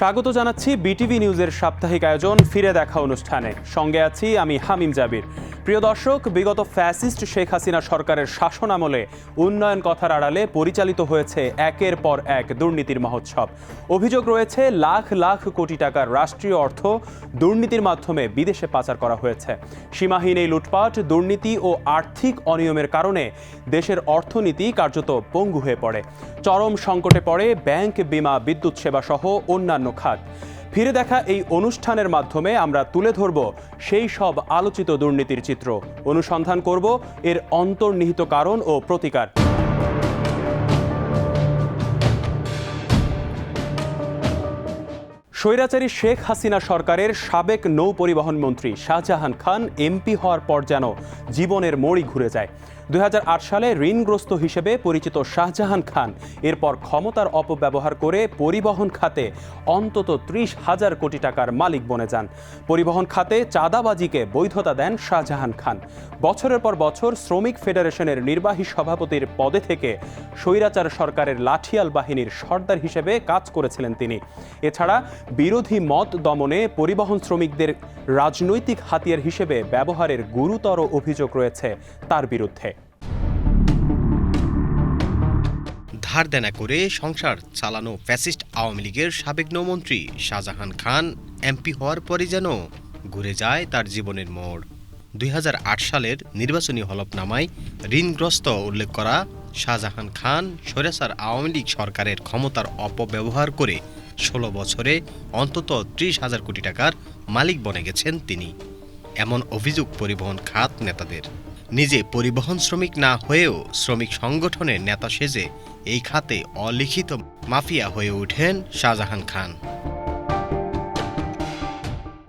স্বাগত জানাচ্ছি বিটিভি নিউজের সাপ্তাহিক আয়োজন ফিরে দেখা অনুষ্ঠানে। সঙ্গে আছি আমি হামিম জাবির। প্রিয় দর্শক, বিগত ফ্যাসিস্ট শেখ হাসিনা সরকারের শাসন আমলে উন্নয়ন কথার আড়ালে পরিচালিত হয়েছে একের পর এক দুর্নীতির মহোৎসব। অভিযোগ রয়েছে, লাখ লাখ কোটি টাকার রাষ্ট্রীয় অর্থ দুর্নীতির মাধ্যমে বিদেশে পাচার করা হয়েছে। সীমাহীন এই লুটপাট, দুর্নীতি ও আর্থিক অনিয়মের কারণে দেশের অর্থনীতি কার্যত পঙ্গু হয়ে পড়ে। চরম সংকটে পড়ে ব্যাংক, বিমা, বিদ্যুৎ সেবা সহ অন্যান্য খাত। ফিরে দেখা এই অনুষ্ঠানের মাধ্যমে আমরা তুলে ধরব সেই সব আলোচিত দুর্নীতির চিত্র। অনুসন্ধান করব এর অন্তর্নিহিত কারণ ও প্রতিকার। স্বৈরাচারী শেখ হাসিনা সরকারের সাবেক নৌ পরিবহন মন্ত্রী শাহজাহান খান এমপি হওয়ার পর যেন জীবনের মোড়ই ঘুরে যায়। দুই হাজার আট সালে ঋণগ্রস্ত হিসেবে পরিচিত শাহজাহান খান এরপর ক্ষমতার অপব্যবহার করে পরিবহন খাতে অন্তত ত্রিশ হাজার কোটি টাকার মালিক বনে যান। পরিবহন খাতে চাঁদাবাজিকে বৈধতা দেন শাহজাহান খান। বছরের পর বছর শ্রমিক ফেডারেশনের নির্বাহী সভাপতির পদে থেকে স্বৈরাচার সরকারের লাঠিয়াল বাহিনীর সর্দার হিসেবে কাজ করেছিলেন তিনি। এছাড়া বিরোধী মত দমনে পরিবহন শ্রমিকদের রাজনৈতিক হাতিয়ার হিসেবে ব্যবহারের গুরুতর অভিযোগ রয়েছে তার বিরুদ্ধে। ধার দেনা করে সংসার চালানো ফ্যাসিস্ট আওয়ামী লীগের সাবেক নৌমন্ত্রী শাহজাহান খান এমপি হওয়ার পরে যেন ঘুরে যায় তার জীবনের মোড়। দুই হাজার আট সালের নির্বাচনী হলফনামায় ঋণগ্রস্ত উল্লেখ করা শাহজাহান খান সরেসার আওয়ামী লীগ সরকারের ক্ষমতার অপব্যবহার করে ষোলো বছরে অন্তত ত্রিশ হাজার কোটি টাকার মালিক বনে গেছেন তিনি। এমন অভিযোগ পরিবহন খাত নেতাদের। নিজে পরিবহন শ্রমিক না হয়েও শ্রমিক সংগঠনের নেতা সেজে এই খাতে অলিখিত মাফিয়া হয়ে ওঠেন শাহজাহান খান।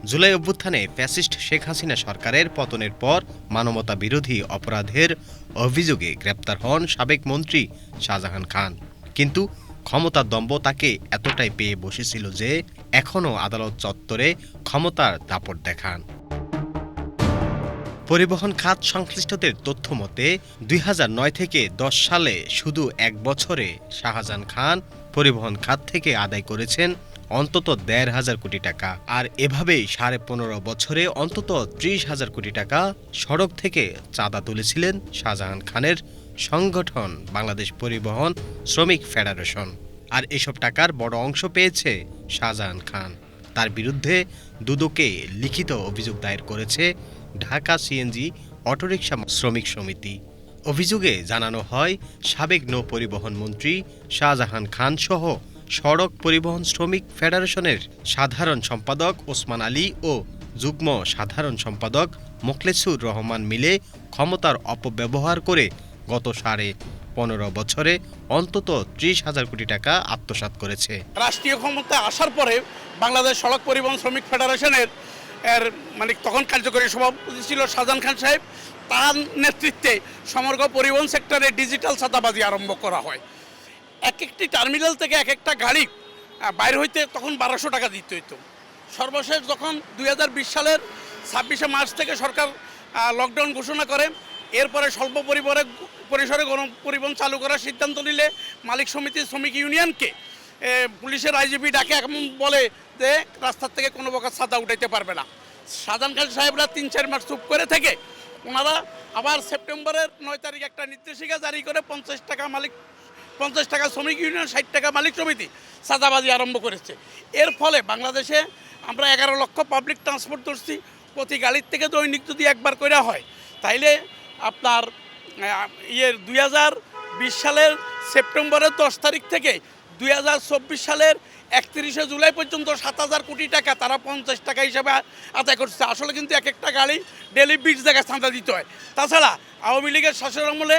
জুলাই অভ্যুত্থানে ফ্যাসিস্ট শেখ হাসিনা সরকারের পতনের পর মানবতা বিরোধী অপরাধের অভিযোগে গ্রেপ্তার হন সাবেক মন্ত্রী শাহজাহান খান। কিন্তু ক্ষমতার দম্ভ তাকে এতটাই পেয়ে বসেছিল যে এখনও আদালত চত্বরে ক্ষমতার দাপট দেখান। পরিবহন খাত সংশ্লিষ্টদের তথ্য মতে, দুই হাজার নয় থেকে দশ সালে শুধু এক বছরে শাহজাহান খান পরিবহন খাত থেকে আদায় করেছেন অন্তত দেড় হাজার কোটি টাকা। আর এভাবেই সাড়ে পনেরো বছরে অন্তত ত্রিশ হাজার কোটি টাকা সড়ক থেকে চাঁদা তুলেছিলেন শাহজাহান খানের সংগঠন বাংলাদেশ পরিবহন শ্রমিক ফেডারেশন। আর এসব টাকার বড় অংশ পেয়েছে শাহজাহান খান। তার বিরুদ্ধে দুদকে লিখিত অভিযোগ দায়ের করেছে ঢাকা সিএনজি অটোরিকশা শ্রমিক সমিতি। অভিযোগে জানানো হয়, সাবেক নৌ পরিবহন মন্ত্রী শাহজাহান খান সহ সড়ক পরিবহন শ্রমিক ফেডারেশনের সাধারণ সম্পাদক ওসমান আলী ও যুগ্ম সাধারণ সম্পাদক মোখলেসুর রহমান মিলে ক্ষমতার অপব্যবহার করে গত সাড়ে পনেরো বছরে অন্তত ত্রিশ হাজার কোটি টাকা আত্মসাৎ করেছে। রাষ্ট্রীয় ক্ষমতায় আসার পরে বাংলাদেশ সড়ক পরিবহন শ্রমিক ফেডারেশনের এর মানে তখন কার্যকরী সভাপতি ছিল শাহজাহান খান সাহেব। তার নেতৃত্বে সমগ্র পরিবহন সেক্টরে ডিজিটাল ছাতাবাজি আরম্ভ করা হয়। এক একটি টার্মিনাল থেকে এক একটা গাড়ি বাইর হইতে তখন বারোশো টাকা দিতে হইতো। সর্বশেষ যখন দুই হাজার বিশ সালের ছাব্বিশে মার্চ থেকে সরকার লকডাউন ঘোষণা করে, এরপরে স্বল্প পরিবারে পরিসরে গণ পরিবহন চালু করার সিদ্ধান্ত নিলে মালিক সমিতি শ্রমিক ইউনিয়নকে পুলিশের আইজিপি ডাকে এখন বলে যে রাস্তার থেকে কোনো প্রকার ছাতা উঠাইতে পারবে না। সাজান খান সাহেবরা তিন, চার মাস চুপ করে থেকে ওনারা আবার সেপ্টেম্বরের নয় তারিখ একটা নির্দেশিকা জারি করে পঞ্চাশ টাকা মালিক, পঞ্চাশ টাকা শ্রমিক ইউনিয়ন, ষাট টাকা মালিক সমিতি সাদাবাজি আরম্ভ করেছে। এর ফলে বাংলাদেশে আমরা এগারো লক্ষ পাবলিক ট্রান্সপোর্ট ধরছি, প্রতি গাড়ির থেকে দৈনিক যদি একবার করে হয়, তাইলে আপনার ইয়ের দুই হাজার বিশ সালের সেপ্টেম্বরের দশ তারিখ থেকে দুই হাজার চব্বিশ সালের একত্রিশে জুলাই পর্যন্ত সাত হাজার কোটি টাকা, তারা পঞ্চাশ টাকা হিসাবে আদায় করছে। আসলে কিন্তু এক একটা গাড়ি ডেলি বিশ জায়গায় চাঁদা দিতে হয়। তাছাড়া আওয়ামী লীগের শাসন আমলে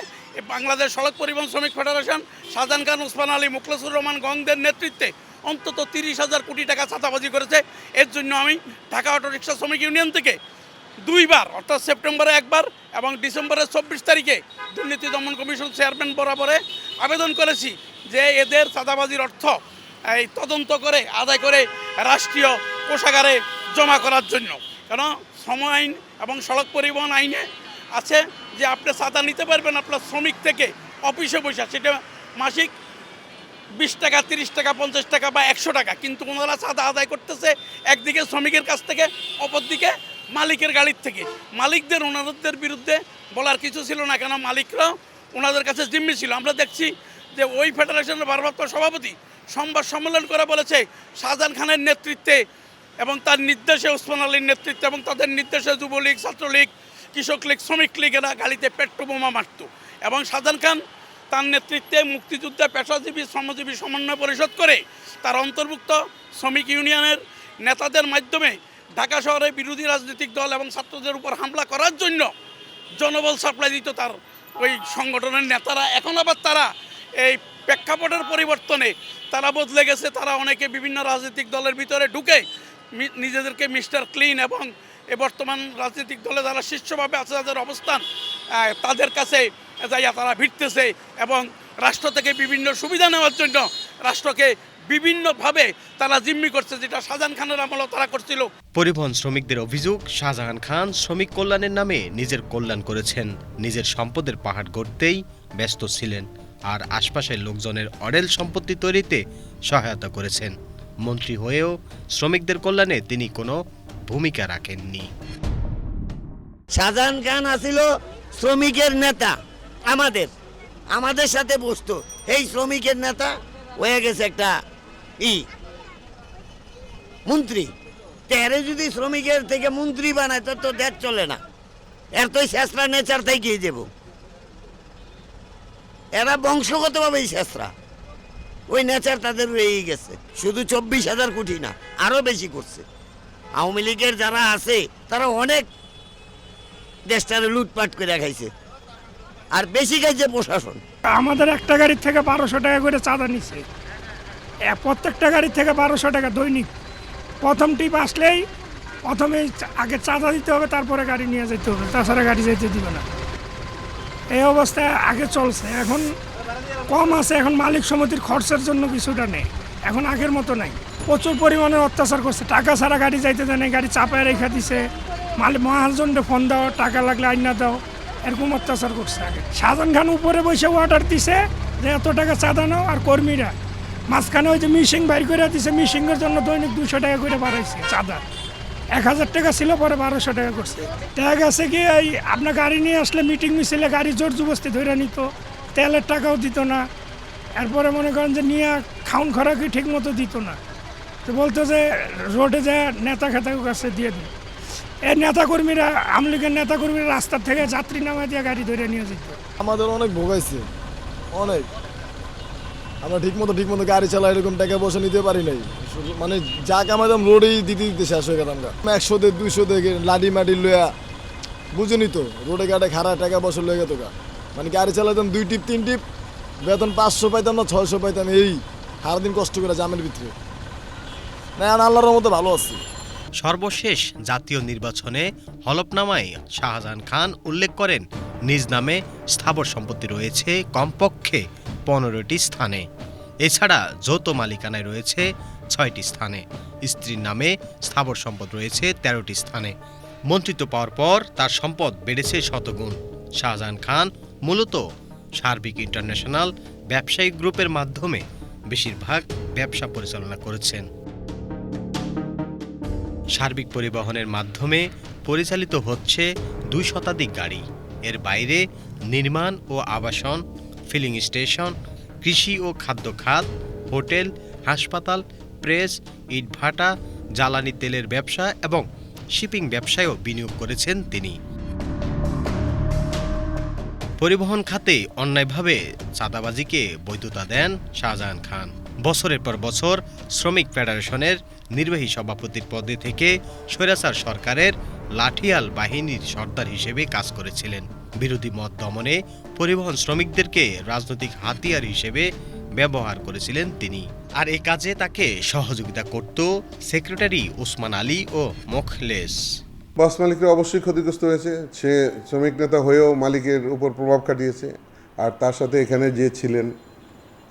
বাংলাদেশ সড়ক পরিবহন শ্রমিক ফেডারেশন, শাহজাহান খান, ওসমান আলী, মুখলেসুর রহমান, গংদের নেতৃত্বে অন্তত তিরিশ হাজার কোটি টাকা চাঁদাবাজি করেছে। এর জন্য আমি ঢাকা অটোরিক্সা শ্রমিক ইউনিয়ন থেকে দুইবার, অর্থাৎ সেপ্টেম্বরে একবার এবং ডিসেম্বরের চব্বিশ তারিখে দুর্নীতি দমন কমিশন চেয়ারম্যান বরাবরে আবেদন করেছি যে এদের চাঁদাবাজির অর্থ এই তদন্ত করে, আদায় করে রাষ্ট্রীয় কোষাগারে জমা করার জন্য। কেন? শ্রম আইন এবং সড়ক পরিবহন আইনে আছে যে আপনি চাঁদা নিতে পারবেন আপনার শ্রমিক থেকে অফিসে বসে, সেটা মাসিক বিশ টাকা, তিরিশ টাকা, পঞ্চাশ টাকা বা একশো টাকা। কিন্তু ওনারা চাঁদা আদায় করতেছে একদিকে শ্রমিকের কাছ থেকে, অপরদিকে মালিকের গাড়ির থেকে। মালিকদের, ওনাদের বিরুদ্ধে বলার কিছু ছিল না কেন মালিকরাও ওনাদের কাছে জিম্মি ছিল। আমরা দেখছি যে ওই ফেডারেশনের ভারপ্রাপ্ত সভাপতি সংবাদ সম্মেলন করে বলেছে, শাহজাহান খানের নেতৃত্বে এবং তার নির্দেশে, ওসমান আলীর নেতৃত্বে এবং তাদের নির্দেশে যুবলীগ, ছাত্রলীগ, কৃষক লীগ, শ্রমিক লীগেরা গাড়িতে পেট্রো বোমা মারত। এবং শাহজাহান খান তার নেতৃত্বে মুক্তিযুদ্ধে পেশাজীবী, শ্রমজীবী সমন্বয় পরিষদ করে তার অন্তর্ভুক্ত শ্রমিক ইউনিয়নের নেতাদের মাধ্যমে ঢাকা শহরে বিরোধী রাজনৈতিক দল এবং ছাত্রদের উপর হামলা করার জন্য জনবল সাপ্লাই দিত তার ওই সংগঠনের নেতারা। এখন আবার তারা এই প্রেক্ষাপটের পরিবর্তনে তারা বদলে গেছে। তারা অনেকে বিভিন্ন রাজনৈতিক দলের ভিতরে ঢুকে নিজেদেরকে মিস্টার ক্লিন এবং এ বর্তমান রাজনৈতিক দলে যারা শীর্ষভাবে আছে, তাদের অবস্থান তাদের কাছে যাইয়া তারা ভিড়তেছে এবং রাষ্ট্র থেকে বিভিন্ন সুবিধা নেওয়ার জন্য রাষ্ট্রকে বিভিন্নভাবে তারা জিম্মি করছে যেটা শাহজাহান খানের আমলেও তারা করছিল। পরিবহন শ্রমিকদের অভিযোগ শাহজাহান খান শ্রমিক কল্যাণের নামে নিজের কল্যাণ করেছেন। নিজের সম্পদের পাহাড় গড়তেই ব্যস্ত ছিলেন আর আশপাশের লোকজনের অডেল সম্পত্তি তৈরিতে সহায়তা করেছেন। মন্ত্রী হয়েও শ্রমিকদের কল্যাণে তিনি কোনো ভূমিকা রাখেননি। শাহজাহান খান আসিল শ্রমিকের নেতা আমাদের আমাদের সাথে বসতো। এই শ্রমিকের নেতা হয়ে গেছে একটা মন্ত্রী তেরে যদি শ্রমিকের থেকে মন্ত্রী বানায় তো তো দেশ চলে না। এর তো শেষরা নেচার থেকেই যাব। এরা বংশগতভাবেই শেষরা। ওই নেচার তাদের রয়েই গেছে। শুধু চব্বিশ হাজার কোটি না আরও বেশি করছে। আওয়ামী লীগের যারা আছে তারা অনেক দেশটারে লুটপাট করে খাইছে। আর বেশি খাইছে প্রশাসন। আমাদের একটা গাড়ির থেকে বারোশো টাকা করে চাঁদা এ, প্রত্যেকটা গাড়ির থেকে বারোশো টাকা দৈনিক। প্রথম টিপ আসলেই প্রথমে আগে চাঁদা দিতে হবে, তারপরে গাড়ি নিয়ে যেতে হবে, তাছাড়া গাড়ি যেতে দিবে না। এই অবস্থায় আগে চলছে, এখন কম আছে, এখন মালিক সমিতির খরচের জন্য কিছুটা নেই, এখন আগের মতো নাই। প্রচুর পরিমাণে অত্যাচার করছে, টাকা ছাড়া গাড়ি যাইতে দেয় গাড়ি চাপায় রেখে দিছে। মালিক মহাজনকে ফোন দাও, টাকা লাগলে আইনা দাও, এরকম অত্যাচার করছে আগে। শাহজাহান খান উপরে বসে অর্ডার দিছে, যে এত টাকা চাঁদা নাও, আর কর্মীরা মাঝখানে ওই যে মিশিং বাইর করে দিছে, মিশিংয়ের জন্য দৈনিক দুশো টাকা করে বাড়াইছে চাঁদা। এক হাজার টাকা ছিল, পরে বারোশো টাকা করছে। দেখা গেছে কি, এই আপনার গাড়ি নিয়ে আসলে মিটিং মিছিলে গাড়ি জোর জবস্তি ধরে নিত, তেলের টাকাও দিত না। এরপরে মনে করেন যে নিয়ে খাউন খরাকি ঠিক মতো দিত না। তো বলতো যে রোডে যে নেতা খেতার কাছে দিয়ে দিন। এই নেতাকর্মীরা আমলিগের নেতাকর্মীরা রাস্তার থেকে যাত্রী নামা দিয়ে গাড়ি ধরে নিয়ে যেত। আমাদের অনেক ভোগাইছে। অনেক। আমরা ঠিক মতো ঠিক মতো গাড়ি চালাই এরকম টাকা বসে নিতে পারি নাই। মানে যা কামাইতাম রোডেই দিতে দিতে শেষ হয়ে গেলাম একশো থেকে দুইশো থেকে লাডি মাটি লইয়া বুঝুনি তো রোডে গাড়ি খারাপ টাকা লয়ে গেত গা। মানে গাড়ি চালাইতাম দুই টিপ, তিন টিপ, বেতন পাঁচশো পাইতাম না, ছয়শো পাইতাম এই সারাদিন কষ্ট করে জামের ভিতরে। না আল্লাহর মতো ভালো আছি। সর্বশেষ জাতীয় নির্বাচনে হলফনামায় শাহজাহান খান উল্লেখ করেন, নিজ নামে স্থাবর সম্পত্তি রয়েছে কমপক্ষে পনেরোটি স্থানে। এছাড়া যৌথ মালিকানায় রয়েছে ছয়টি স্থানে। স্ত্রীর নামে স্থাবর সম্পদ রয়েছে তেরোটি স্থানে। মন্ত্রিত্ব পাওয়ার পর তার সম্পদ বেড়েছে শতগুণ। শাহজাহান খান মূলত সার্বিক ইন্টারন্যাশনাল ব্যবসায়িক গ্রুপের মাধ্যমে বেশিরভাগ ব্যবসা পরিচালনা করেছেন। সার্বিক পরিবহনের মাধ্যমে পরিচালিত হচ্ছে দুই শতাধিক গাড়ি। এর বাইরে নির্মাণ ও আবাসন, ফিলিং স্টেশন কৃষি ও খাদ্য খাত, হোটেল, হাসপাতাল, প্রেস ইটভাটা জ্বালানি তেলের ব্যবসা এবং শিপিং ব্যবসায়ও বিনিয়োগ করেছেন তিনি। পরিবহন খাতে অন্যায়ভাবে চাঁদাবাজিকে বৈধতা দেন শাহজাহান খান। বছরের পর বছর শ্রমিক ফেডারেশনের নির্বাহী সভাপতির পদে থেকে স্বৈরাচার সরকারের লাঠিয়াল বাহিনীর সর্দার হিসেবে কাজ করেছিলেন। বিরোধী মত দমনে পরিবহন শ্রমিকদেরকে রাজনৈতিক হাতিয়ার হিসেবে ব্যবহার করেছিলেন তিনি। আর এ কাজে তাকে সহযোগিতা করত সেক্রেটারি ওসমান আলী ও মোখলেস। বাস মালিকরা অবশ্যই ক্ষতিগ্রস্ত হয়েছে। সে শ্রমিক নেতা হয়েও মালিকের উপর প্রভাব কাটিয়েছে আর তার সাথে এখানে যে ছিলেন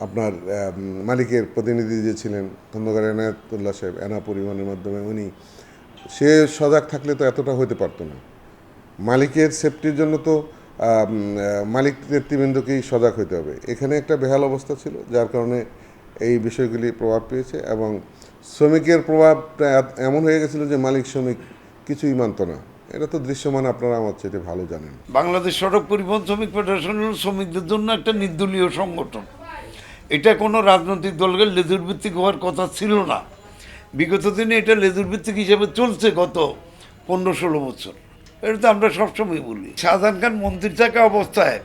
আপনার মালিকের প্রতিনিধি যে ছিলেন খন্দকার এনায়তুল্লাহ সাহেব এনা পরিবহনের মাধ্যমে উনি সে সজাগ থাকলে তো এতটা হতে পারতো না। মালিকের সেফটির জন্য তো মালিক নেতৃবৃন্দকেই সজাগ হতে হবে। এখানে একটা বেহাল অবস্থা ছিল, যার কারণে এই বিষয়গুলি প্রভাব পেয়েছে এবং শ্রমিকের প্রভাবটা এমন হয়ে গেছিল যে মালিক, শ্রমিক কিছুই মানত না। এটা তো দৃশ্যমান আপনারা আমার চেয়ে ভালো জানেন। বাংলাদেশ সড়ক পরিবহন শ্রমিক ফেডারেশন হল শ্রমিকদের জন্য একটা নির্দলীয় সংগঠন। এটা কোনো রাজনৈতিক দলকে লেজুর ভিত্তিক হওয়ার কথা ছিল না। বিগত দিনে এটা লেজুর ভিত্তিক হিসেবে চলছে গত পনেরো ষোলো বছর। এটা তো আমরা সবসময় বলি। শাহজাহান খান মন্ত্রী থাকা অবস্থায়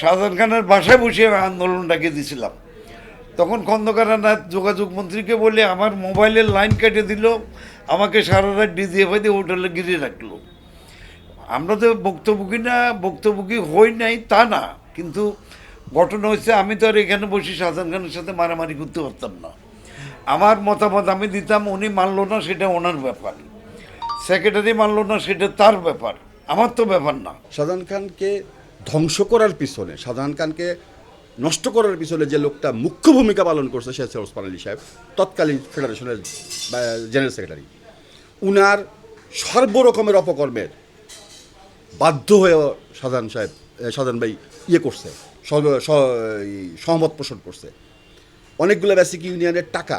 শাহজাহান খানের বাসায় বসে আমি আন্দোলন ডাকিয়ে দিয়েছিলাম তখন খন্দকারানাথ যোগাযোগ মন্ত্রীকে বলে, আমার মোবাইলের লাইন কেটে দিল, আমাকে সারা রাত ডিজিএফআই দিয়ে হোটেলে গিরে রাখল। আমরা তো বক্তব্যী না, বক্তব্যী হই নাই তা না, কিন্তু ঘটনা হচ্ছে আমি তো আর এখানে বসে শাহজাহান খানের সাথে মারামারি করতে পারতাম না। আমার মতামত আমি দিতাম, উনি মানলো না সেটা ওনার ব্যাপার। সেক্রেটারি মানলো না সেটা তার ব্যাপার। আমার তো ব্যাপার না। শাহজাহান খানকে ধ্বংস করার পিছনে শাহজাহান খানকে নষ্ট করার পিছনে যে লোকটা মুখ্য ভূমিকা পালন করছে, সে হচ্ছে ওসমান আলী সাহেব, তৎকালীন ফেডারেশনের জেনারেল সেক্রেটারি উনার সর্বরকমের অপকর্মের বাধ্য হয়ে শাহজাহান সাহেব শাহজাহান ভাই ইয়ে করছে সহমত পোষণ করছে। অনেকগুলো বেসিক ইউনিয়নের টাকা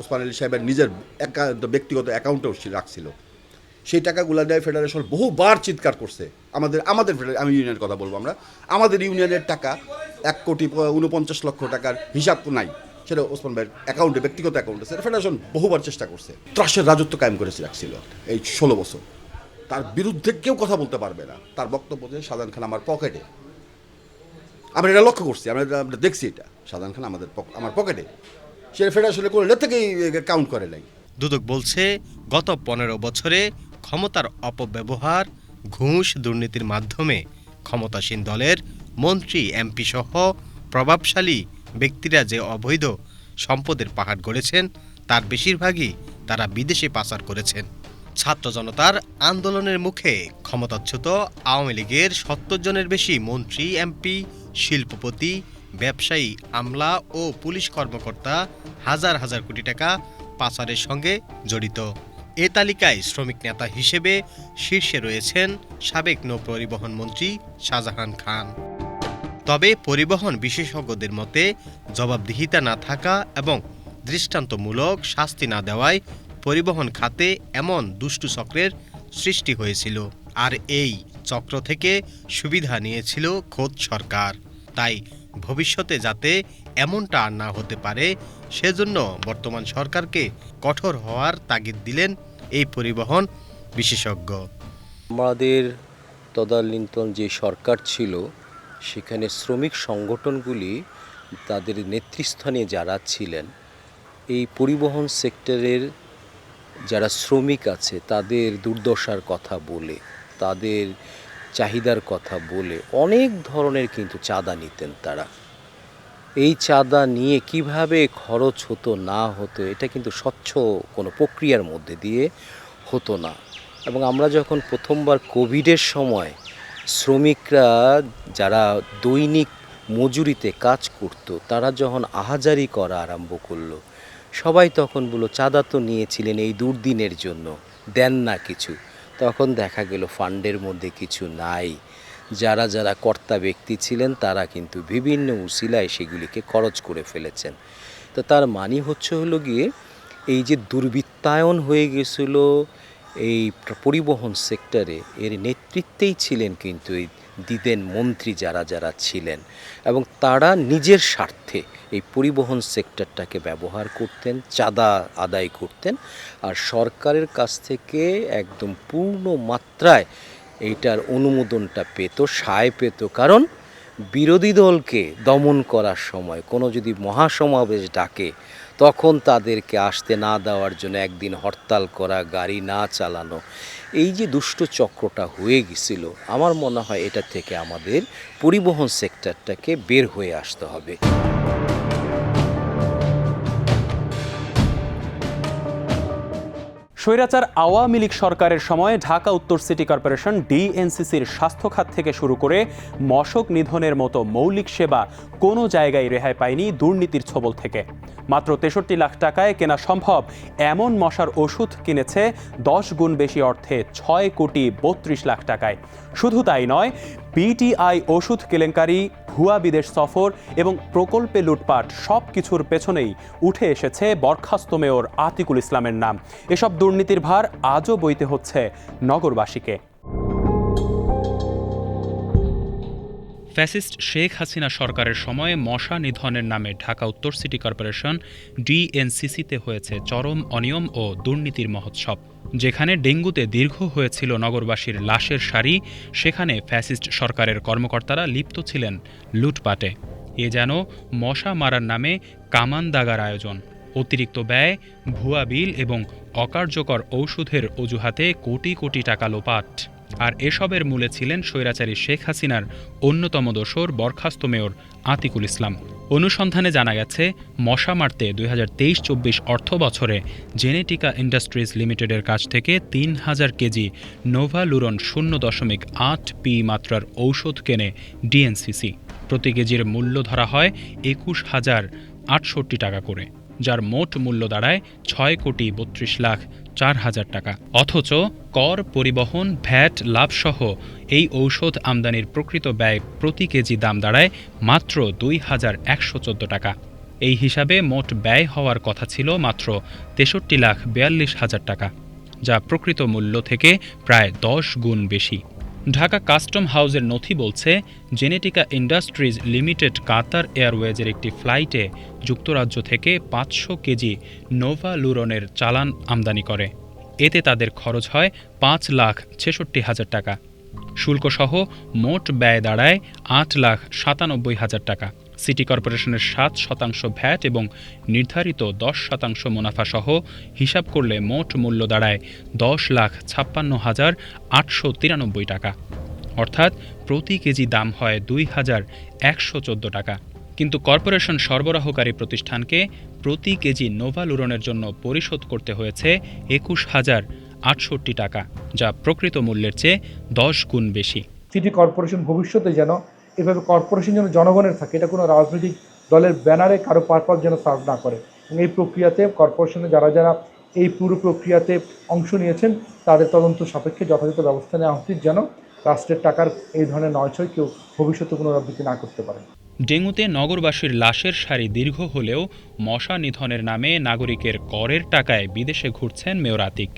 ওসমান আলী সাহেবের নিজের ব্যক্তিগত অ্যাকাউন্টেও রাখছিল। সেই টাকাগুলো দেয় ফেডারেশন বহুবার চিৎকার করছে। আমাদের আমাদের আমি ইউনিয়নের কথা বলব আমরা। আমাদের ইউনিয়নের টাকা এক কোটি উনপঞ্চাশ লক্ষ টাকার হিসাব তো নাই। সেটা ওসমান ভাইয়ের অ্যাকাউন্টে ব্যক্তিগত অ্যাকাউন্টে সেটা ফেডারেশন বহুবার চেষ্টা করছে। ত্রাসের রাজত্ব কায়েম করেছে রাখছিল এই ষোলো বছর। তার বিরুদ্ধে কেউ কথা বলতে পারবে না। তার বক্তব্য যে শাহজাহান খান আমার পকেটে। আমরা এটা লক্ষ্য করছি আমরা দেখছি এটা। শাহজাহান খান আমাদের আমার পকেটে। সে ফেডারেশনে করলে থেকেই কাউন্ট করে নাই। দুদক বলছে, গত পনেরো বছরে ক্ষমতার অপব্যবহার, ঘুষ দুর্নীতির মাধ্যমে ক্ষমতাসীন দলের মন্ত্রী, এমপি সহ প্রভাবশালী ব্যক্তিরা যে অবৈধ সম্পদের পাহাড় গড়েছেন, তার বেশিরভাগই তারা বিদেশে পাচার করেছেন। ছাত্র জনতার আন্দোলনের মুখে ক্ষমতাচ্যুত আওয়ামী লীগের সত্তর জনের বেশি মন্ত্রী, এমপি, শিল্পপতি ব্যবসায়ী, আমলা ও পুলিশ কর্মকর্তা হাজার হাজার কোটি টাকা পাচারের সঙ্গে জড়িত। এ তালিকায় শ্রমিক নেতা হিসেবে শীর্ষে রয়েছেন সাবেক নৌ পরিবহন মন্ত্রী শাহজাহান খান। তবে পরিবহন বিশেষজ্ঞদের মতে জবাবদিহিতা না থাকা এবং দৃষ্টান্তমূলক শাস্তি না দেওয়ায় পরিবহন খাতে এমন দুষ্টু চক্রের সৃষ্টি হয়েছিল আর এই চক্র থেকে সুবিধা নিয়েছিল খোদ সরকার। তাই ভবিষ্যতে যাতে এমনটা আর না হতে পারে, সেজন্য বর্তমান সরকারকে কঠোর হওয়ার তাগিদ দিলেন এই পরিবহন বিশেষজ্ঞ। আমাদের তদানীন্তন যে সরকার ছিল, সেখানে শ্রমিক সংগঠনগুলি তাদের নেতৃস্থানে যারা ছিলেন, এই পরিবহন সেক্টরের যারা শ্রমিক আছে, তাদের দুর্দশার কথা বলে, তাদের চাহিদার কথা বলে অনেক ধরনের কিন্তু চাঁদা নিতেন তারা। এই চাঁদা নিয়ে কীভাবে খরচ হতো, না হতো, এটা কিন্তু স্বচ্ছ কোনো প্রক্রিয়ার মধ্যে দিয়ে হতো না। এবং আমরা যখন প্রথমবার কোভিডের সময় শ্রমিকরা যারা দৈনিক মজুরিতে কাজ করত, তারা যখন আহাজারি করা আরম্ভ করল, সবাই তখন বলল, চাঁদা তো নিয়েছিলেন এই দুর্দিনের জন্য, দেন না কিছু। তখন দেখা গেল ফান্ডের মধ্যে কিছু নাই। যারা যারা কর্তা ব্যক্তি ছিলেন, তারা কিন্তু বিভিন্ন উশিলায় সেগুলিকে খরচ করে ফেলেছেন। তো তার মানে হচ্ছে হলো গিয়ে, এই যে দুর্বৃত্তায়ন হয়ে গেছিল এই পরিবহন সেক্টরে এর নেতৃত্বেই ছিলেন কিন্তু এই দিদেন মন্ত্রী যারা যারা ছিলেন এবং তারা নিজের স্বার্থে এই পরিবহন সেক্টরটাকে ব্যবহার করতেন, চাঁদা আদায় করতেন আর সরকারের কাছ থেকে একদম পূর্ণ মাত্রায় এইটার অনুমোদনটা পেত, সায় পেত। কারণ বিরোধী দলকে দমন করার সময় কোনো যদি মহাসমাবেশ ডাকে তখন তাদেরকে আসতে না দেওয়ার জন্য একদিন হরতাল করা, গাড়ি না চালানো, এই যে দুষ্ট চক্রটা হয়ে গেছিল, আমার মনে হয় এটা থেকে আমাদের পরিবহন সেক্টরটাকে বের হয়ে আসতে হবে। স্বৈরাচার আওয়ামী লীগ সরকারের সময় ঢাকা উত্তর সিটি কর্পোরেশন ডিএনসিসির স্বাস্থ্য খাত থেকে শুরু করে মশক নিধনের মতো মৌলিক সেবা কোনো জায়গায় রেহাই পায়নি দুর্নীতির ছবল থেকে। মাত্র তেষট্টি লাখ টাকায় কেনা সম্ভব এমন মশার ওষুধ কিনেছে দশ গুণ বেশি অর্থে ছয় কোটি বত্রিশ লাখ টাকায়। শুধু তাই নয়, বিটিআই ওষুধ কেলেঙ্কারি ভুয়া বিদেশ সফর এবং প্রকল্পে লুটপাট সব কিছুর পেছনেই উঠে এসেছে বরখাস্ত মেয়র আতিকুল ইসলামের নাম। এসব দুর্নীতির ভার আজও বইতে হচ্ছে নগরবাসীকে। ফ্যাসিস্ট শেখ হাসিনা সরকারের সময়ে মশা নিধনের নামে ঢাকা উত্তর সিটি কর্পোরেশন ডিএনসিসিতে হয়েছে চরম অনিয়ম ও দুর্নীতির মহোৎসব। যেখানে ডেঙ্গুতে দীর্ঘ হয়েছিল নগরবাসীর লাশের সারি, সেখানে ফ্যাসিস্ট সরকারের কর্মকর্তারা লিপ্ত ছিলেন লুটপাটে। এ যেন মশা মারার নামে কামান দাগার আয়োজন। অতিরিক্ত ব্যয়, ভুয়া বিল এবং অকার্যকর ঔষধের অজুহাতে কোটি কোটি টাকা লোপাট। আর এসবের মূলে ছিলেন স্বৈরাচারী শেখ হাসিনার অন্যতম দোসর বরখাস্ত মেয়র আতিকুল ইসলাম। অনুসন্ধানে জানা গেছে, মশা মারতে দুই হাজার তেইশ চব্বিশ অর্থ বছরে জেনেটিকা ইন্ডাস্ট্রিজ লিমিটেডের কাছ থেকে তিন হাজার কেজি নোভালুরন শূন্য দশমিক আট পি মাত্রার ঔষধ কেনে ডিএনসিসি। প্রতি কেজির মূল্য ধরা হয় একুশ হাজার আটষট্টি টাকা করে। যার মোট মূল্য দাঁড়ায় ছয় কোটি বত্রিশ লাখ চার হাজার টাকা। অথচ কর পরিবহন, ভ্যাট, লাভসহ এই ঔষধ আমদানির প্রকৃত ব্যয় প্রতি কেজি দাম দাঁড়ায় মাত্র দুই হাজার একশো চোদ্দ টাকা। এই হিসাবে মোট ব্যয় হওয়ার কথা ছিল মাত্র তেষট্টি লাখ বিয়াল্লিশ হাজার টাকা, যা প্রকৃত মূল্য থেকে প্রায় দশ গুণ বেশি। ঢাকা কাস্টম হাউজের নথি বলছে, জেনেটিকা ইন্ডাস্ট্রিজ লিমিটেড কাতার এয়ারওয়েজের একটি ফ্লাইটে যুক্তরাজ্য থেকে পাঁচশো কেজি নোভা লুরনের চালান আমদানি করে। এতে তাদের খরচ হয় পাঁচ লাখ ছেষট্টি হাজার টাকা। শুল্কসহ মোট ব্যয় দাঁড়ায় আট লাখ সাতানব্বই হাজার টাকা। সিটি কর্পোরেশনের সাত শতাংশ ভ্যাট এবং নির্ধারিত দশ শতাংশ মুনাফাসহ হিসাব করলে মোট মূল্য দাঁড়ায় দশ লাখ ছাপ্পান্ন হাজার আটশো তিরানব্বই টাকা। অর্থাৎ প্রতি কেজি দাম হয় দুই হাজার একশো চোদ্দ টাকা। কিন্তু কর্পোরেশন সরবরাহকারী প্রতিষ্ঠানকে প্রতি কেজি নোভালুরনের জন্য পরিশোধ করতে হয়েছে একুশ হাজার আটষট্টি টাকা, যা প্রকৃত মূল্যের চেয়ে দশ গুণ বেশি। সিটি কর্পোরেশন ভবিষ্যতে যেন এভাবে কর্পোরেশন যেন জনগণের থাকে, এটা কোনো রাজনৈতিক দলের ব্যানারে কারও পারপাস যেন সার্ভ না করে। এবং এই প্রক্রিয়াতে কর্পোরেশনে যারা যারা এই পুরো প্রক্রিয়াতে অংশ নিয়েছেন, তাদের তদন্ত সাপেক্ষে যথাযথ ব্যবস্থা নেওয়া উচিত যেন রাষ্ট্রের টাকার এই ধরনের নয়ছয় কেউ ভবিষ্যতে পুনরাবৃত্তি না করতে পারে। ডেঙ্গুতে নগরবাসীর লাশের সারি দীর্ঘ হলেও মশা নিধনের নামে নাগরিকের করের টাকায় বিদেশে ঘুরছেন মেয়র আতিক।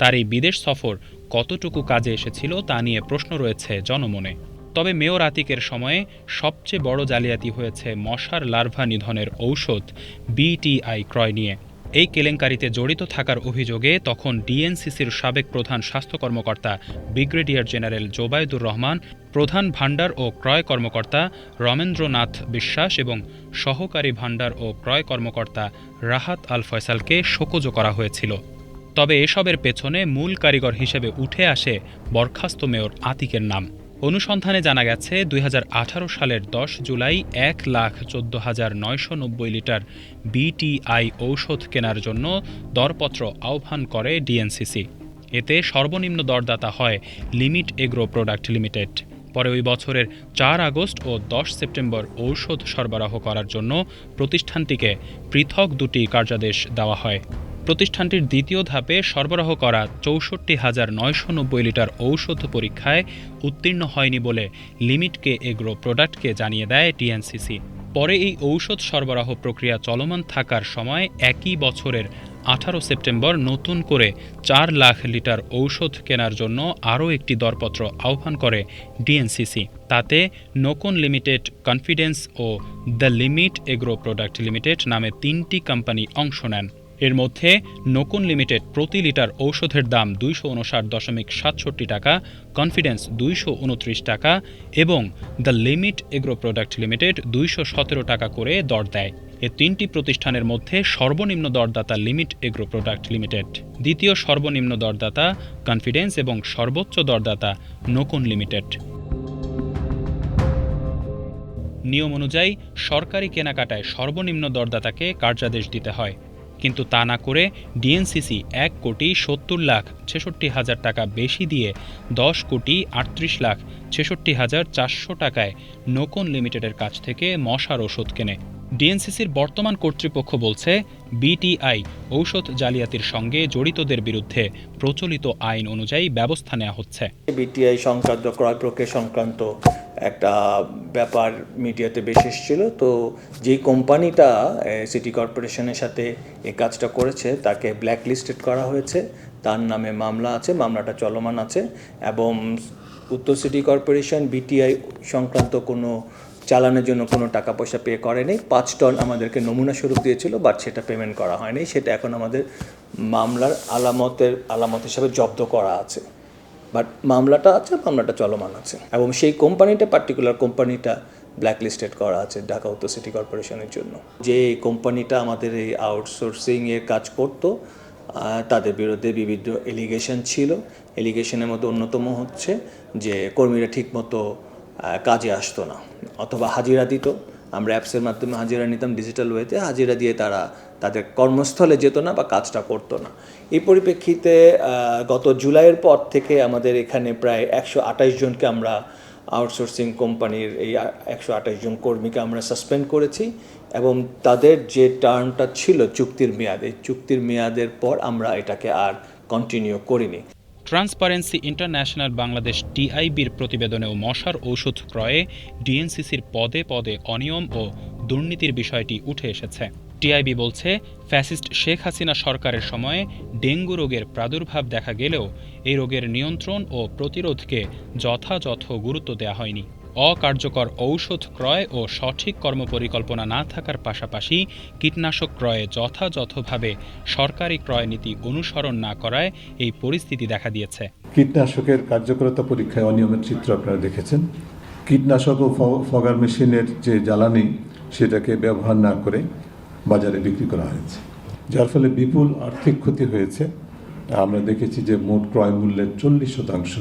তার এই বিদেশ সফর কতটুকু কাজে এসেছিল তা নিয়ে প্রশ্ন রয়েছে জনমনে। তবে মেয়র আতিকের সময়ে সবচেয়ে বড় জালিয়াতি হয়েছে মশার লার্ভা নিধনের ঔষধ বিটিআই ক্রয় নিয়ে। এই কেলেঙ্কারিতে জড়িত থাকার অভিযোগে তখন ডিএনসিসির সাবেক প্রধান স্বাস্থ্য কর্মকর্তা, ব্রিগেডিয়ার জেনারেল জোবায়দুর রহমান, প্রধান ভাণ্ডার ও ক্রয় কর্মকর্তা রমেন্দ্রনাথ বিশ্বাস এবং সহকারী ভাণ্ডার ও ক্রয় কর্মকর্তা রাহাত আল ফয়সালকে শোকজ করা হয়েছিল। তবে এসবের পেছনে মূল কারিগর হিসেবে উঠে আসে বরখাস্ত মেয়র আতিকের নাম। অনুসন্ধানে জানা গেছে, দুই হাজার আঠারো সালের দশ জুলাই এক লাখ চোদ্দ হাজার নয়শো নব্বই লিটার বিটিআই ঔষধ কেনার জন্য দরপত্র আহ্বান করে ডিএনসিসি এতে সর্বনিম্ন দরদাতা হয় লিমিট এগ্রো প্রোডাক্ট লিমিটেড। পরে ওই বছরের চার আগস্ট ও দশ সেপ্টেম্বর ঔষধ সরবরাহ করার জন্য প্রতিষ্ঠানটিকে পৃথক দুটি কার্যাদেশ দেওয়া হয়। প্রতিষ্ঠানটির দ্বিতীয় ধাপে সরবরাহ করা চৌষট্টি হাজার নয়শো নব্বই লিটার ঔষধ পরীক্ষায় উত্তীর্ণ হয়নি বলে লিমিটকে এগ্রো প্রোডাক্টকে জানিয়ে দেয় টিএনসিসি। পরে এই ঔষধ সরবরাহ প্রক্রিয়া চলমান থাকার সময় একই বছরের আঠারো সেপ্টেম্বর নতুন করে চার লাখ লিটার ঔষধ কেনার জন্য আরও একটি দরপত্র আহ্বান করে ডিএনসিসি তাতে নোকন limited, confidence O the limit agro product limited নামে তিনটি কোম্পানি অংশ নেন। এর মধ্যে নকুন লিমিটেড প্রতি লিটার ঔষধের দাম দুইশো উনষাট দশমিক সাতষট্টি টাকা, কনফিডেন্স দুইশো উনত্রিশ টাকা এবং the limit agro product limited দুইশো সতেরো টাকা করে দর দেয়। এ তিনটি প্রতিষ্ঠানের মধ্যে সর্বনিম্ন দরদাতা লিমিট এগ্রো প্রোডাক্ট লিমিটেড। দ্বিতীয় সর্বনিম্ন দরদাতা কনফিডেন্স এবং সর্বোচ্চ দরদাতা নকুন লিমিটেড। নিয়ম অনুযায়ী সরকারি কেনাকাটায় সর্বনিম্ন দরদাতাকে কার্যাদেশ দিতে হয়। কিন্তু তা না করে ডিএনসিসি এক কোটি সত্তর লাখ ছেষট্টি হাজার টাকা বেশি দিয়ে দশ কোটি আটত্রিশ লাখ ছেষট্টি হাজার চারশো টাকায় নোকন লিমিটেডের কাছ থেকে মশার ওষুধ কেনে। ডিএনসিসির বর্তমান কর্তৃপক্ষ বলছে, বিটিআই ঔষধ জালিয়াতির সঙ্গে জড়িতদের বিরুদ্ধে প্রচলিত আইন অনুযায়ী ব্যবস্থা নেওয়া হচ্ছে। বিটিআই সংক্রান্ত ক্রয় প্রক্রিয়া সংক্রান্ত একটা ব্যাপার মিডিয়াতে বেশ এসেছিল। তো যেই কোম্পানিটা সিটি কর্পোরেশনের সাথে এই কাজটা করেছে, তাকে ব্ল্যাক লিস্টেড করা হয়েছে। তার নামে মামলা আছে, মামলাটা চলমান আছে এবং উত্তর সিটি কর্পোরেশন, বিটিআই সংক্রান্ত কোনো চালানোর জন্য কোনো টাকা পয়সা পে করেনি পাঁচ টন আমাদেরকে নমুনা স্বরূপ দিয়েছিল বাট সেটা পেমেন্ট করা হয়নি। সেটা এখন আমাদের মামলার আলামতের, আলামত হিসাবে জব্দ করা আছে। বাট মামলাটা আছে, মামলাটা চলমান আছে। এবং সেই কোম্পানিটা পার্টিকুলার কোম্পানিটা ব্ল্যাক লিস্টেড করা আছে ঢাকা উত্তর সিটি কর্পোরেশনের জন্য। যে কোম্পানিটা আমাদের এই আউটসোর্সিং এর কাজ করতো তাদের বিরুদ্ধে বিভিন্ন এলিগেশন ছিল। এলিগেশনের মধ্যে অন্যতম হচ্ছে যে কর্মীরা ঠিকমতো কাজে আসতো না। অথবা হাজিরা দিত। আমরা অ্যাপসের মাধ্যমে হাজিরা নিতাম ডিজিটাল ওয়েতে হাজিরা দিয়ে তারা তাদের কর্মস্থলে যেত না বা কাজটা করতো না। এই পরিপ্রেক্ষিতে গত জুলাইয়ের পর থেকে আমাদের এখানে প্রায় একশো আঠাশ জনকে আমরা আউটসোর্সিং কোম্পানির এই একশো আঠাশ জন কর্মীকে আমরা সাসপেন্ড করেছি এবং তাদের যে টার্মটা ছিল চুক্তির মেয়াদ, এই চুক্তির মেয়াদের পর আমরা এটাকে আর কন্টিনিউ করিনি। ট্রান্সপারেন্সি ইন্টারন্যাশনাল বাংলাদেশ টিআইবির প্রতিবেদনেও মশার ঔষধ ক্রয়ে ডিএনসিসির পদে পদে অনিয়ম ও দুর্নীতির বিষয়টি উঠে এসেছে। টিআইবি বলছে, ফ্যাসিস্ট শেখ হাসিনা সরকারের সময়ে ডেঙ্গু রোগের প্রাদুর্ভাব দেখা গেলেও এই রোগের নিয়ন্ত্রণ ও প্রতিরোধকে যথাযথ গুরুত্ব দেওয়া হয়নি। অকার্যকর ঔষধ ক্রয় ও সঠিক কর্মপরিকল্পনা না থাকার পাশাপাশি কীটনাশক ক্রয়ে যথাযথভাবে সরকারি ক্রয় নীতি অনুসরণ না করায় এই পরিস্থিতি দেখা দিয়েছে। কীটনাশকের কার্যকরতা পরীক্ষায় অনিয়মের চিত্র আপনারা দেখেছেন। কীটনাশক ও ফগার মেশিনের যে জ্বালানি, সেটাকে ব্যবহার না করে বাজারে বিক্রি করা হয়েছে। যার ফলে বিপুল আর্থিক ক্ষতি হয়েছে। আমরা দেখেছি যে মোট ক্রয় মূল্যের চল্লিশ শতাংশ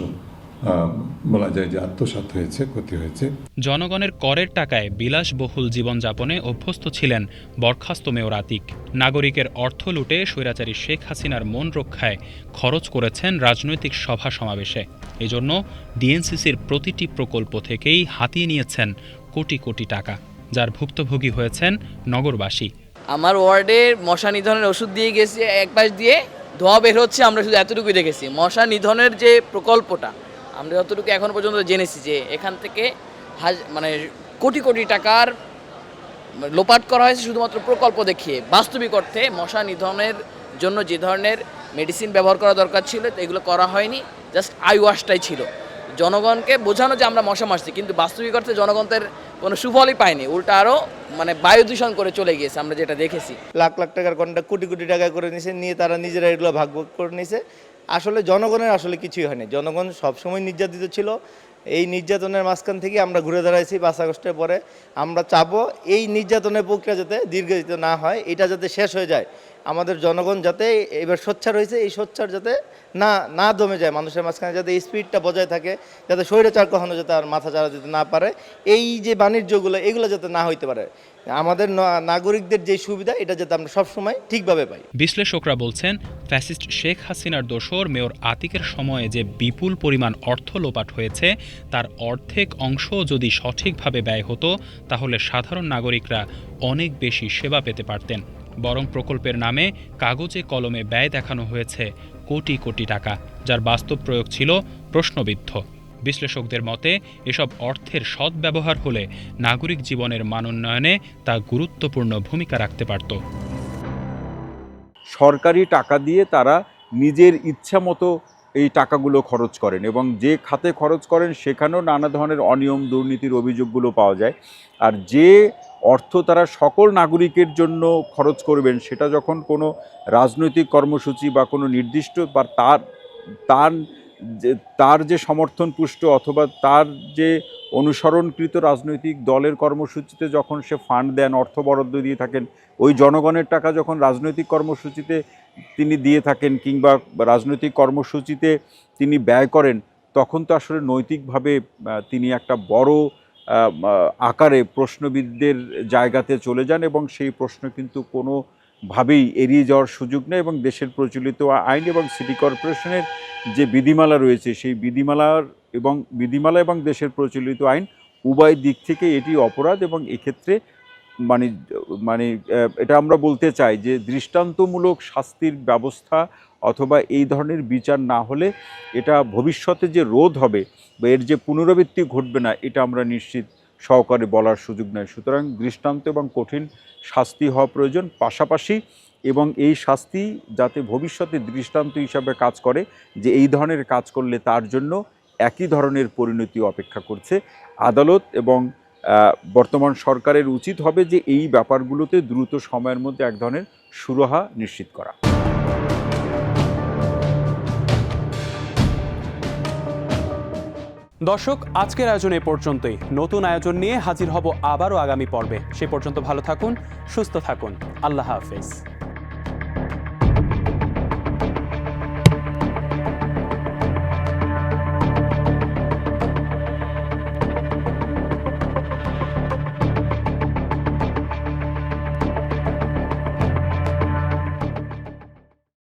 বলা যায় যে আত্মসাৎ হয়েছে ক্ষতি হয়েছে। জনগণের করের টাকায় বিলাসবহুল জীবনযাপনে অভ্যস্ত ছিলেন বরখাস্ত মেয়র আতিক। নাগরিকের অর্থ লুটে স্বৈরাচারী শেখ হাসিনার মন রক্ষায় খরচ করেছেন রাজনৈতিক সভা সমাবেশে। এজন্য ডিএনসিসির প্রতিটি প্রকল্প থেকেই হাতিয়ে নিয়েছেন কোটি কোটি টাকা যার ভুক্তভোগী হয়েছেন নগরবাসী। আমার ওয়ার্ডে মশা নিধনের ওষুধ দিয়ে গেছি এক পাশ দিয়ে ধোঁয়া বের হচ্ছে আমরা শুধু এতটুকুই দেখেছি। মশা নিধনের যে প্রকল্পটা আমরা যতটুকু এখন পর্যন্ত জেনেছি যে এখান থেকে মানে কোটি কোটি টাকার লোপাট করা হয়েছে শুধুমাত্র প্রকল্প দেখিয়ে। বাস্তবিক অর্থে মশা নিধনের জন্য যে ধরনের মেডিসিন ব্যবহার করা দরকার ছিল, এগুলো করা হয়নি জাস্ট আই ওয়াশটাই ছিল। জনগণকে বোঝানো যে আমরা মশা মারছি, কিন্তু বাস্তবিক অর্থে জনগণের কোনো সুফলই পায়নি। উল্টা আরও মানে বায়ু দূষণ করে চলে গিয়েছে, আমরা যেটা দেখেছি। লাখ লাখ টাকার কন্ট্রাক্ট কোটি কোটি টাকা করে নিছে, নিয়ে তারা নিজেরা এগুলো ভাগ করে নিছে। আসলে জনগণের আসলে কিছুই হয়নি। জনগণ সবসময় নির্যাতিত ছিল। এই নির্যাতনের মাঝখান থেকে আমরা ঘুরে দাঁড়াইছি পাঁচ আগস্টের পরে। আমরা চাবো এই নির্যাতনের প্রক্রিয়া যাতে দীর্ঘায়িত না হয়, এটা যাতে শেষ হয়ে যায়। আমাদের জনগণ যাতে এবার সোচ্চার হয়েছে, এই সোচ্চার যাতে না না দমে যায়। মানুষের মাঝখানে যাতে স্পিডটা বজায় থাকে, যাতে শরীরে চার কখনো যাতে আর মাথা চাড়া দিতে না পারে। এই যে বাণিজ্যগুলো, এগুলো যাতে না হইতে পারে। আমাদের নাগরিকদের যে সুবিধা, এটা যাতে আমরা সবসময় ঠিকভাবে পাই। বিশ্লেষকরা বলছেন, ফ্যাসিস্ট শেখ হাসিনার দোসর মেয়র আতিকের সময়ে যে বিপুল পরিমাণ অর্থ লোপাট হয়েছে, তার অর্ধেক অংশ যদি সঠিকভাবে ব্যয় হতো, তাহলে সাধারণ নাগরিকরা অনেক বেশি সেবা পেতে পারতেন। বরং প্রকল্পের নামে কাগজে কলমে ব্যয় দেখানো হয়েছে কোটি কোটি টাকা, যার বাস্তব প্রয়োগ ছিল প্রশ্নবিদ্ধ। বিশ্লেষকদের মতে, এসব অর্থের সদ্ব্যবহার হলে নাগরিক জীবনের মানোন্নয়নে তা গুরুত্বপূর্ণ ভূমিকা রাখতে পারত। সরকারি টাকা দিয়ে তারা নিজের ইচ্ছা মতো এই টাকাগুলো খরচ করেন এবং যে খাতে খরচ করেন সেখানেও নানা ধরনের অনিয়ম, দুর্নীতির অভিযোগগুলো পাওয়া যায়। আর যে অর্থ তারা সকল নাগরিকের জন্য খরচ করবেন, সেটা যখন কোনো রাজনৈতিক কর্মসূচি বা কোনো নির্দিষ্ট বা তার তার যে তার যে সমর্থন পুষ্ট অথবা তার যে অনুসরণকৃত রাজনৈতিক দলের কর্মসূচিতে যখন সে ফান্ড দেন, অর্থ বরাদ্দ দিয়ে থাকেন, ওই জনগণের টাকা যখন রাজনৈতিক কর্মসূচিতে তিনি দিয়ে থাকেন কিংবা রাজনৈতিক কর্মসূচিতে তিনি ব্যয় করেন, তখন তো আসলে নৈতিকভাবে তিনি একটা বড় আকারে প্রশ্নবিদদের জায়গাতে চলে যান এবং সেই প্রশ্ন কিন্তু কোনো ভাবেই এড়িয়ে যাওয়ার সুযোগ নেই এবং দেশের প্রচলিত আইন এবং সিটি কর্পোরেশনের যে বিধিমালা রয়েছে, সেই বিধিমালার এবং বিধিমালা এবং দেশের প্রচলিত আইন উভয় দিক থেকে এটি অপরাধ এবং এক্ষেত্রে মানে মানে এটা আমরা বলতে চাই যে দৃষ্টান্তমূলক শাস্তির ব্যবস্থা অথবা এই ধরনের বিচার না হলে এটা ভবিষ্যতে যে রোধ হবে বা এর যে পুনরাবৃত্তি ঘটবে না, এটা আমরা নিশ্চিত সহকারে বলার সুযোগ নেই সুতরাং দৃষ্টান্ত এবং কঠিন শাস্তি হওয়া প্রয়োজন। পাশাপাশি এবং এই শাস্তি যাতে ভবিষ্যতে দৃষ্টান্ত হিসাবে কাজ করে যে এই ধরনের কাজ করলে তার জন্য একই ধরনের পরিণতি অপেক্ষা করছে। আদালত এবং বর্তমান সরকারের উচিত হবে যে এই ব্যাপারগুলোতে দ্রুত সময়ের মধ্যে এক ধরনের সুরাহা নিশ্চিত করা। দর্শক, আজকের আয়োজন এ পর্যন্তই। নতুন আয়োজন নিয়ে হাজির হব আবারও আগামী পর্বে। সে পর্যন্ত ভালো থাকুন, সুস্থ থাকুন। আল্লাহ হাফেজ।